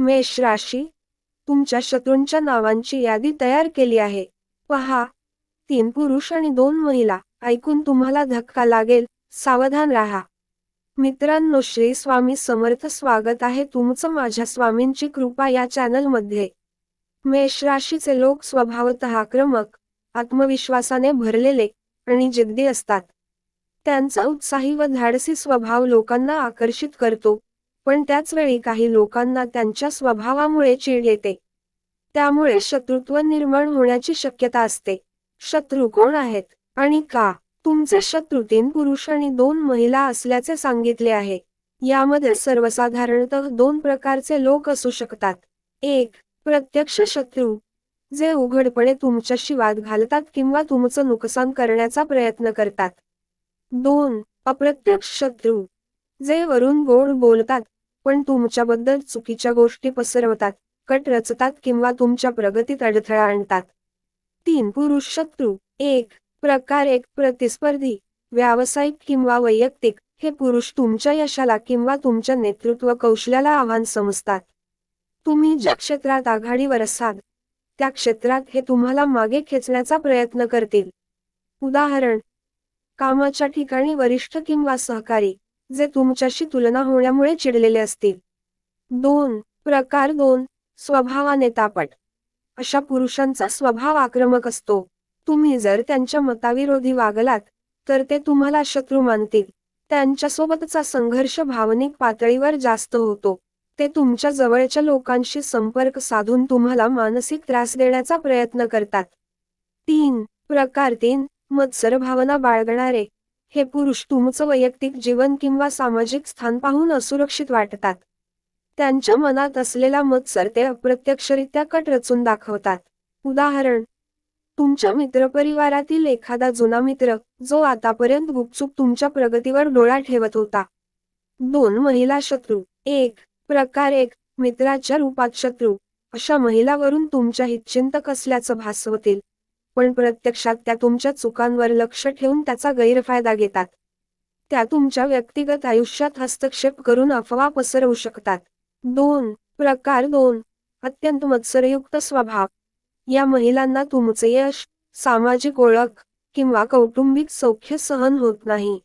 मेष राशी तुमच्या शत्रूंच्या नावांची यादी तयार केली आहे. पहा तीन पुरुष आणि दोन महिला ऐकून तुम्हाला धक्का लागेल सावधान राहा. मित्रांनो श्री स्वामी समर्थ स्वागत आहे तुमचं माझ्या स्वामींची कृपा या चॅनलमध्ये. मेष राशीचे लोक स्वभावतः आक्रमक आत्मविश्वासाने भरलेले आणि जिद्दी असतात. त्यांचा उत्साही व धाडसी स्वभाव लोकांना आकर्षित करतो. पण त्याच वेळी काही लोकांना त्यांच्या स्वभावामुळे चीड येते. त्यामुळे शत्रुत्व निर्माण होण्याची शक्यता असते. शत्रू कोण आहेत? आणि का? तुमचे शत्रू तीन पुरुष आणि दोन महिला असल्याचे सांगितले आहे. यामध्ये सर्वसाधारणतः दोन प्रकारचे लोक असू शकतात. एक प्रत्यक्ष शत्रू जे उघडपणे तुमच्याशी वाद घालतात किंवा तुमचं नुकसान करण्याचा प्रयत्न करतात. दोन अप्रत्यक्ष शत्रू जे वरून गोड बोलतात पण तुमच्याबद्दल चुकीच्या गोष्टी पसरवतात कट रचतात किंवा तुमच्या प्रगतीत अडथळा आणतात. तीन पुरुष शत्रू. एक प्रकार एक प्रतिस्पर्धी व्यावसायिक किंवा वैयक्तिक. हे पुरुष तुमच्या यशाला किंवा तुमच्या नेतृत्व कौशल्याला आव्हान समजतात. तुम्ही ज्या क्षेत्रात आघाडीवर असाल त्या क्षेत्रात हे तुम्हाला मागे खेचण्याचा प्रयत्न करतील. उदाहरण कामाच्या ठिकाणी वरिष्ठ किंवा सहकारी. जे तुमच्याशी तुलना होण्यामुळे चिडलेले असतील. दोन प्रकार दोन स्वभावाने तापट. अशा पुरुषांचा स्वभाव आक्रमक असतो. तुम्ही जर त्यांच्या मताविरोधी वागलात तर ते तुम्हाला शत्रू मानतील. त्यांच्यासोबतचा संघर्ष भावनिक पातळीवर जास्त होतो. ते तुमच्या जवळच्या लोकांशी संपर्क साधून तुम्हाला मानसिक त्रास देण्याचा प्रयत्न करतात. तीन प्रकार तीन मत्सर भावना बाळगणारे. हे पुरुष तुमचं वैयक्तिक जीवन किंवा सामाजिक स्थान पाहून असुरक्षित वाटतात. त्यांच्या मनात असलेला मत्सर ते अप्रत्यक्षरित्या कट रचून दाखवतात. उदाहरण तुमच्या मित्रपरिवारातील एखादा जुना मित्र जो आतापर्यंत गुपचूप तुमच्या प्रगतीवर डोळा ठेवत होता. दोन महिला शत्रू एक प्रकार एक मित्राच्या रूपात शत्रू अशा महिलावरून तुमच्या हितचिंतक असल्याचं भासवतील. पण प्रत्यक्षात त्या तुमच्या चुकांवर लक्ष ठेवून त्याचा गैरफायदा घेतात. त्या तुमच्या व्यक्तिगत आयुष्यात हस्तक्षेप करून अफवा पसरवू शकतात. दोन प्रकार दोन अत्यंत मत्सरयुक्त स्वभाव. या महिलांना तुमचे यश सामाजिक ओळख किंवा कौटुंबिक सौख्य सहन होत नाही.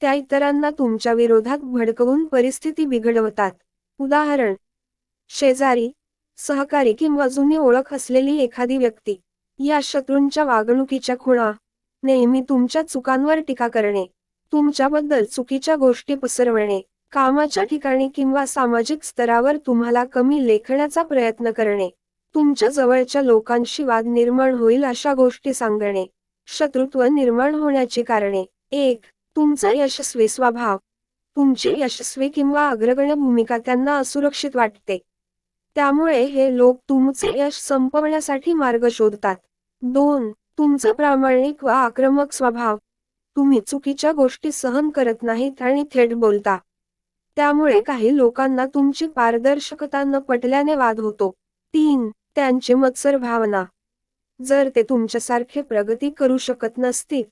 त्या इतरांना तुमच्या विरोधात भडकवून परिस्थिती बिघडवतात. उदाहरण शेजारी सहकारी किंवा जुनी ओळख असलेली एखादी व्यक्ती. या शत्रूंच्या वागणुकीच्या खुणा. नेहमी तुमच्या चुकांवर टीका करणे. तुमच्याबद्दल चुकीच्या गोष्टी पसरवणे. कामाच्या ठिकाणी किंवा सामाजिक स्तरावर तुम्हाला कमी लेखण्याचा प्रयत्न करणे. तुमच्या जवळच्या लोकांशी वाद निर्माण होईल अशा गोष्टी सांगणे. शत्रुत्व निर्माण होण्याची कारणे. एक तुमचा यशस्वी स्वभाव. तुमची यशस्वी किंवा अग्रगण्य भूमिका त्यांना असुरक्षित वाटते. त्यामुळे हे लोक तुमचे यश संपवण्यासाठी मार्ग शोधतात. दोन तुमचा प्रामाणिक व आक्रमक स्वभाव. तुम्ही चुकीच्या गोष्टी सहन करत नाहीत आणि थेट बोलता. त्यामुळे काही लोकांना तुमची पारदर्शकता न पटल्याने वाद होतो. तीन त्यांची मत्सर भावना. जर ते तुमच्यासारखे प्रगती करू शकत नसतील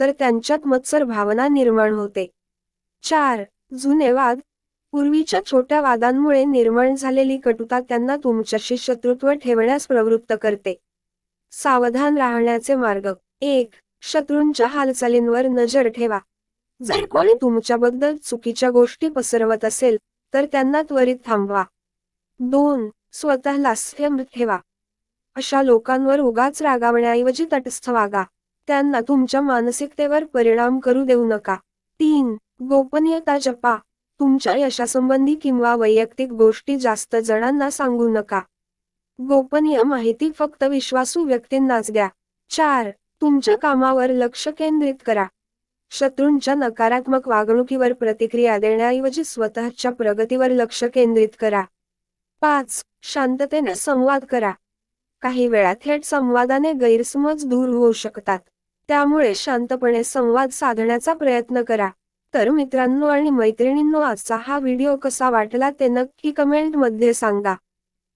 तर त्यांच्यात मत्सर भावना निर्माण होते. चार जुने वाद. पूर्वीच्या छोट्या वादांमुळे निर्माण झालेली कटुता त्यांना तुमच्याशी शत्रुत्व ठेवण्यास प्रवृत्त करते. सावधान राहण्याचे मार्ग. एक शत्रूंच्या हालचालींवर नजर ठेवा. जर कोणी तुमच्याबद्दल चुकीच्या गोष्टी पसरवत असेल तर त्यांना त्वरित थांबवा. दोन स्वतःला संयम ठेवा. अशा लोकांवर उगाच रागावण्याऐवजी तटस्थ वागा. त्यांना तुमच्या मानसिकतेवर परिणाम करू देऊ नका. तीन गोपनीयता जपा. तुमच्या यशासंबंधी किंवा वैयक्तिक गोष्टी जास्त जणांना सांगू नका. गोपनीय माहिती फक्त विश्वासू व्यक्तींनाच द्या. चार तुमच्या कामावर लक्ष केंद्रित करा. शत्रूंच्या नकारात्मक वागणुकीवर प्रतिक्रिया देण्याऐवजी स्वतःच्या प्रगतीवर लक्ष केंद्रित करा. पाच शांततेने संवाद करा. काही वेळा थेट संवादाने गैरसमज दूर होऊ शकतात. त्यामुळे शांतपणे संवाद साधण्याचा प्रयत्न करा. तर मित्रांनो आणि मैत्रिणींनो आजचा हा व्हिडिओ कसा वाटला ते नक्की कमेंटमध्ये सांगा.